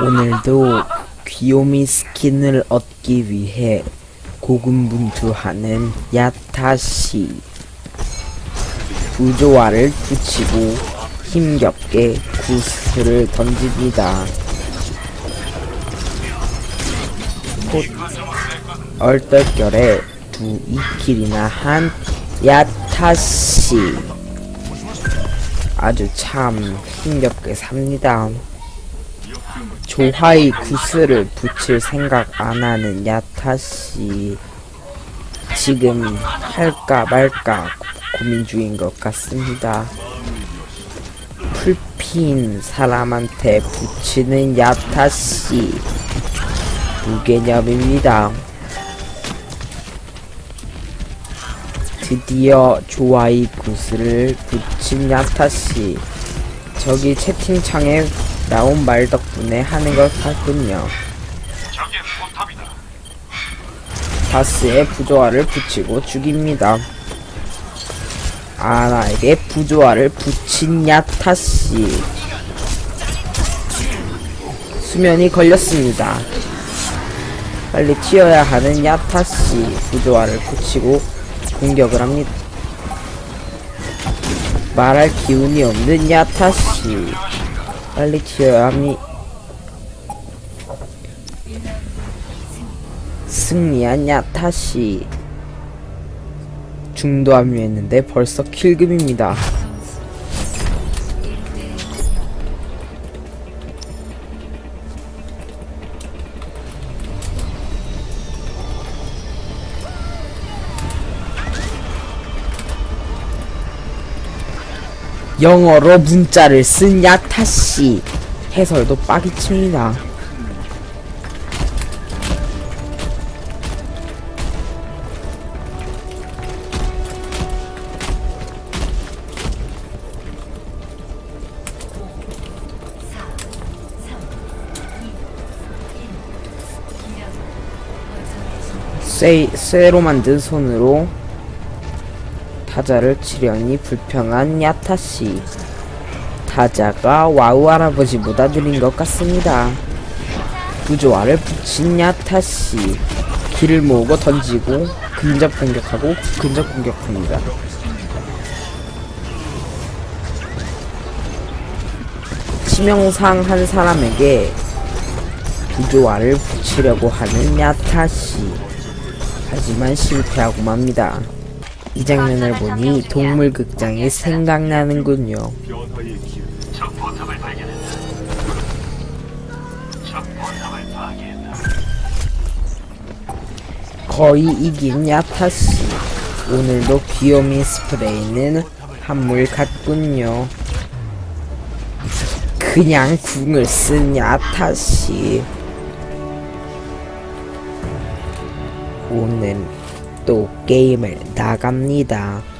오늘도 귀요미 스킨을 얻기 위해 고군분투하는 야타시 부조화를 붙이고 힘겹게 구슬을 던집니다. 곧 얼떨결에 두 이킬이나 한 야타시 아주 참 힘겹게 삽니다. 조화의 구슬을 붙일 생각 안 하는 야타씨 지금 할까 말까 고민 중인 것 같습니다. 풀핀 사람한테 붙이는 야타씨 무개념입니다. 드디어 조화의 구슬을 붙인 야타씨 저기 채팅창에 나온 말 덕분에 하는 것 같군요. 바스의 부조화를 붙이고 죽입니다. 아 나에게 부조화를 붙인 야타씨 수면이 걸렸습니다. 빨리 튀어야 하는 야타씨 부조화를 붙이고 공격을 합니다. 말할 기운이 없는 야타씨 빨리 튀어야 합니다. 승리한 야타시 중도 합류했는데 벌써 킬금입니다. 영어로 문자를 쓴 야타씨 해설도 빠기칩니다. 쇠, 쇠로 만든 손으로 타자를 치려니 불평한 야타씨. 타자가 와우 할아버지보다 느린 것 같습니다. 부조화를 붙인 야타씨. 길을 모으고 던지고 근접 공격하고 근접 공격합니다. 치명상 한 사람에게 부조화를 붙이려고 하는 야타씨. 하지만 실패하고 맙니다. 이 장면을 보니 동물 극장이 생각나는군요. 적 포탑을 파괴했다. 거의 이긴 야타씨. 오늘도 귀요미 스프레이는 한물 같군요. 그냥 궁을 쓴 야타씨. 오늘 또 게임을 나갑니다.